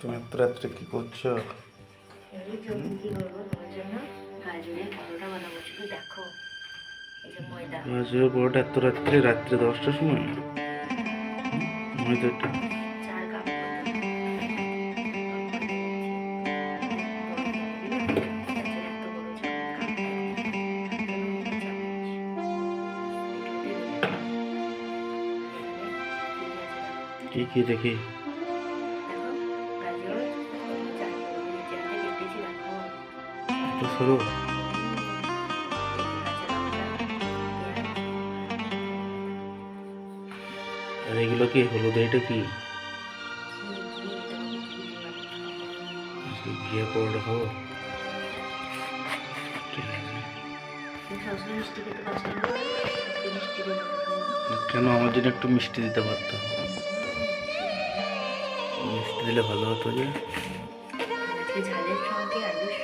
তুমি এত রাত্রে কি করছ? এত রাত্রে রাত্রে দশটার সময়? ময়দাটা? কি কি দেখি? এত সরো। আর এগুলো কি হলুদ এটা কি? ঘিয়ে পরোটা খাব কেন আমার জন্য একটু মিষ্টি দিতে পারতো? মিষ্টি দিলে ভালো হতো যে। ঝালের সঙ্গে আলুর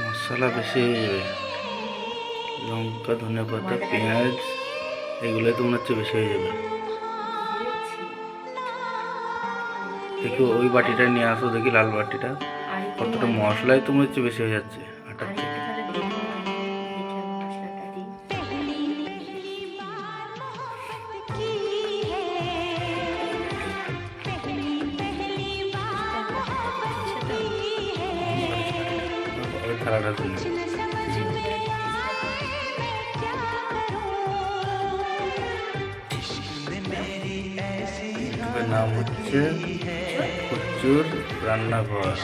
মশলা বেশি হয়ে যাবে। লঙ্কা ধনে পাতা পেঁয়াজ এগুলো তো মনে হচ্ছে বেশি হয়ে যাবে। দেখি ওই বাটিটা নিয়ে আসো দেখি লাল বাটিটা। কতটা মশলাই তো মনে হচ্ছে বেশি হয়ে যাচ্ছে আটার থেকে তুলে এর নাম হচ্ছে প্রচুর রান্নাঘর।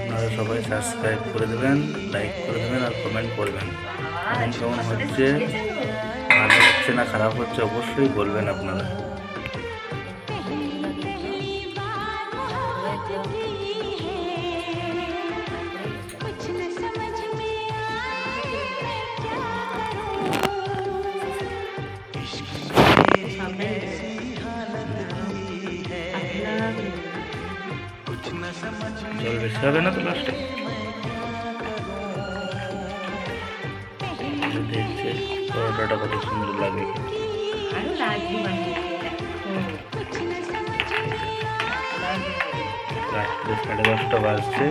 আপনারা সবাই সাবস্ক্রাইব করে দেবেন লাইক করে দেবেন আর কমেন্ট করবেন। কেমন কেমন হচ্ছে? ভালো হচ্ছে না খারাপ হচ্ছে অবশ্যই বলবেন আপনারা। বেশি হবে না তো লাস্টে? দেখছে পরোটাটা কত সুন্দর লাগে। বানিয়ে রাত্রে সাড়ে দশটা বাজছে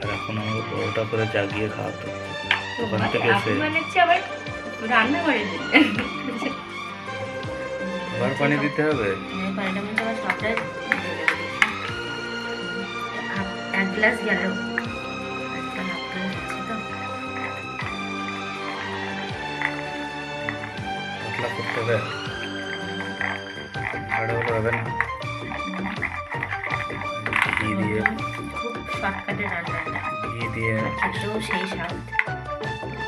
আর এখন আমাকে পরোটা করে জাগিয়ে খাওয়াতে। দোকান থেকে এসে রান্না করে আবার পানি দিতে হবে? পানিটা এক গ্লাস গেল তো করতে হবে ঘি দিয়ে খুব শর্টকাটে রান্নাটা ঘি দিয়ে খেতেও সেই স্বাদ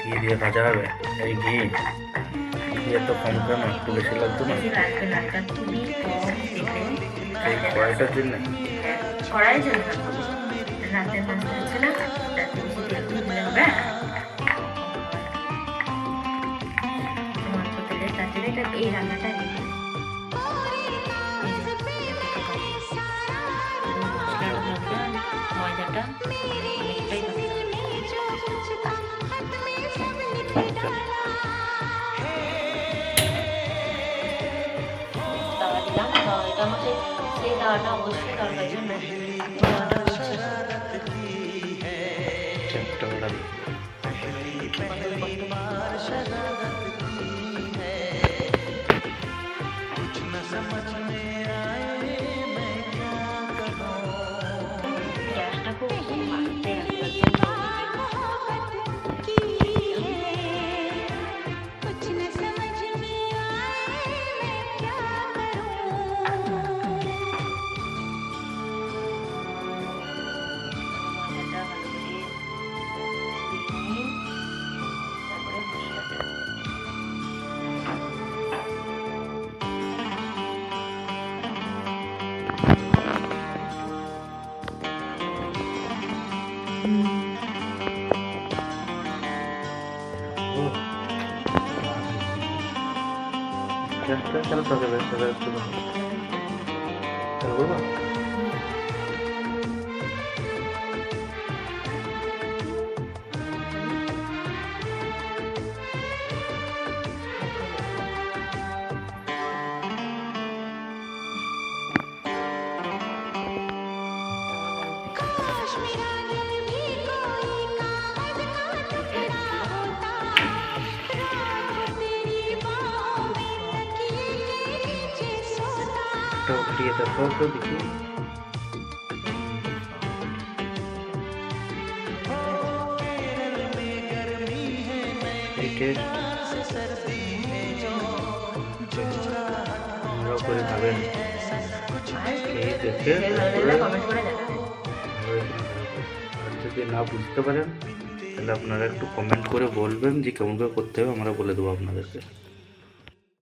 ঘি দিয়ে ভাজা হবে এই ঘি এত কম কেন একটু বেশি লাগতো না লাগবে না খুবই কম দেবে এই কড়াইটার জন্য কড়াই জন্য রাতের মাছটা হচ্ছে না রাতে বেশি তেল দিলে এটা এই রান্নাটা ময়দাটা। অনেকটাই পাতলা। তাওয়া দিলাম তাওয়াটা হচ্ছে সেই তাওয়াটা অবশ্যই দরকার জন্য। Gracias a los agradecidos de tu nombre. এদিকে তো খাবেন দেখে যদি না বুঝতে পারেন, তাহলে আপনারা একটু কমেন্ট করে বলবেন যে কেমন করে করতে হবে, আমরা বলে দেবো আপনাদেরকে।